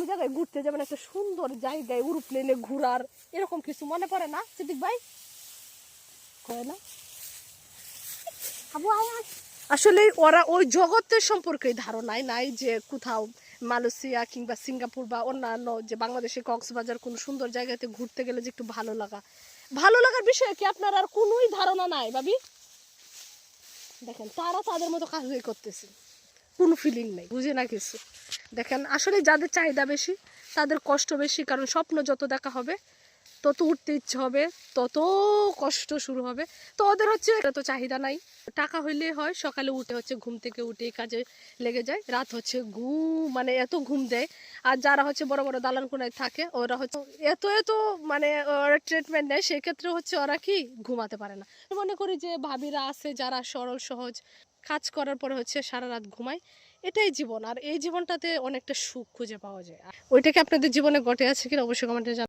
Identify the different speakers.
Speaker 1: কোনো জায়গায় ঘুরতে যাবেন একটা সুন্দর জায়গায় উরুপ্লেনে ঘোরার, এরকম কিছু মনে পড়ে না, সিদ্দিক ভাই? কয় না। আসলে ওরা ওই জগতের সম্পর্কে ধারণাই নাই যে কোথাও মালয়েশিয়া কিংবা সিঙ্গাপুর বা অন্যান্য যে বাংলাদেশে কক্সবাজার কোনো সুন্দর জায়গাতে ঘুরতে গেলে যে একটু ভালো লাগা। ভালো লাগার বিষয়ে কি আপনার আর কোনোই ধারণা নাই, ভাবি? দেখেন, তারা তাদের মতো কাজই করতেছে। কোনো ফিলিং নেই, বুঝে না কিছু। দেখেন, আসলে যাদের চাহিদা বেশি, তাদের কষ্ট বেশি, কারণ স্বপ্ন যত দেখা হবে, তত উঠতে ইচ্ছে হবে, তত কষ্ট শুরু হবে। তো ওদের হচ্ছে এত চাহিদা নাই। টাকা হইলে হয়, সকালে উঠে হচ্ছে ঘুম থেকে উঠে কাজে লেগে যায়, রাত হচ্ছে ঘুম মানে এত ঘুম দেয়। আর যারা হচ্ছে বড় বড় দালান কোনায় থাকে, ওরা হচ্ছে এত এত মানে ওরা ট্রিটমেন্ট নেয়, সেক্ষেত্রে হচ্ছে ওরা কি ঘুমাতে পারে না। মনে করি যে ভাবিরা আছে, যারা সরল, সহজ কাজ করার পরে হচ্ছে সারা রাত ঘুমায় এটাই জীবন। আর এই জীবনটাতে অনেকটা সুখ খুঁজে পাওয়া যায়। ওইটাকে আপনাদের জীবনে ঘটে আছে কিনা অবশ্যই কমেন্টে